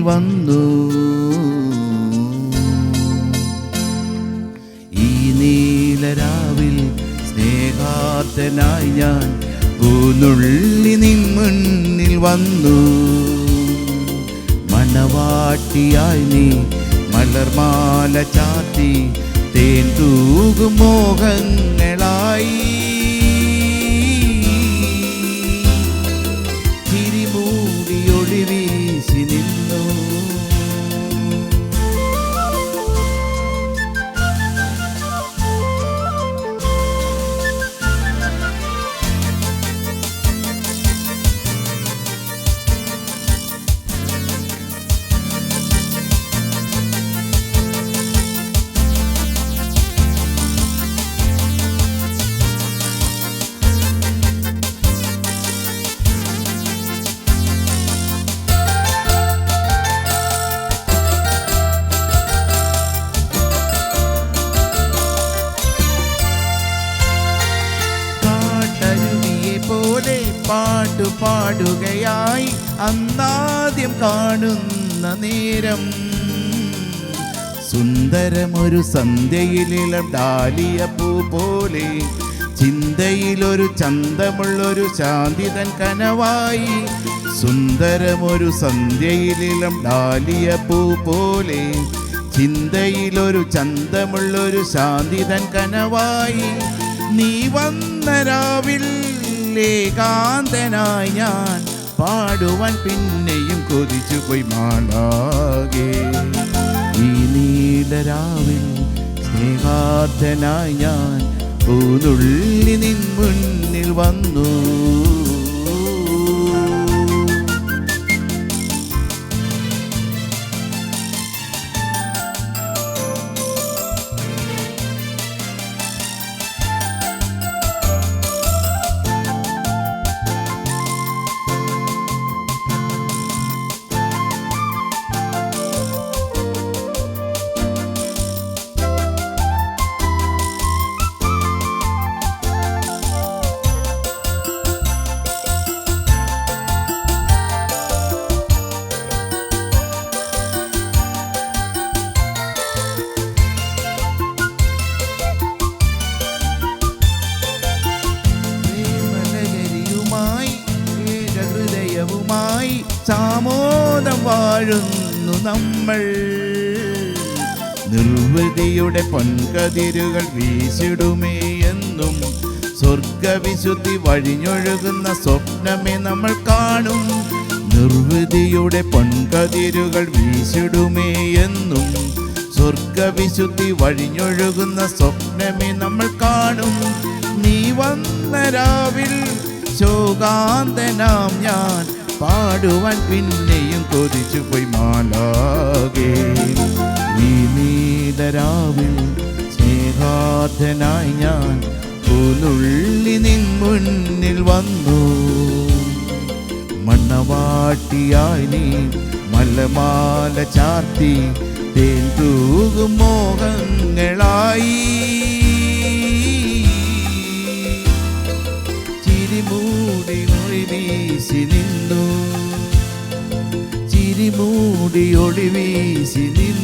വന്നു. ഈ നീലരാവിൽ സ്നേഹാത്തനായി ഞാൻ ൂന്നുള്ളി നിമ്മുന്നിൽ വന്നു. മണവാട്ടിയായി നീ മലർമാല ചാത്തി തേൻ തൂകുമോഹങ്ങളായി പാട്ടു പാടുകയായി അന്നാദ്യം കാണുന്ന നേരം. സുന്ദരമൊരു സന്ധ്യയിലിളം ഡാലിയ പൂ പോലെ ചിന്തയിലൊരു ചന്തമുള്ളൊരു ശാന്തിതൻ കനവായി. സുന്ദരമൊരു സന്ധ്യയിലിളം ഡാലിയ പൂ പോലെ ചിന്തയിലൊരു ചന്തമുള്ളൊരു ശാന്തിതൻ കനവായി. നീ വന്ന രാവിൽ ഏകാന്തനായി ഞാൻ പാടുവാൻ പിന്നെയും കൊതിച്ചു പോയി മാണാകെ ഈ നീലരാവിൽ സ്നേഹാർത്ഥനായി ഞാൻ പൂനുള്ളി നിൻ മുന്നിൽ വന്നു. സാമോദം വാഴുന്നു നമ്മൾ. നിർവൃതിയുടെ പൊൻകതിരുകൾ വീശിടുമേ എന്നും സ്വർഗവിശുദ്ധി വഴിഞ്ഞൊഴുകുന്ന സ്വപ്നമേ നമ്മൾ കാണും. നിർവൃതിയുടെ പൊൻകതിരുകൾ വീശിടുമേ എന്നും സ്വർഗവിശുദ്ധി വഴിഞ്ഞൊഴുകുന്ന സ്വപ്നമേ നമ്മൾ കാണും. നീ വന്ന രാവിൽ ശോകാന്തനാം ഞാൻ പാടുവാൻ പിന്നെയും കൊതിച്ചു പോയി മാലാകെ. നീ നീതരാവിൽ സ്നേഹാധനായി ഞാൻ. പൂനുള്ളി നിൻ മുന്നിൽ വന്നു. മണ്ണവാട്ടിയായി നീ മലമാല ചാർത്തി. തേൻ തൂകും മോഹങ്ങളായി. ചിരിമൂടി മൊഴി വീശി നിന്നു. ചിരിമൂടി ഒളി വീശി നിന്നു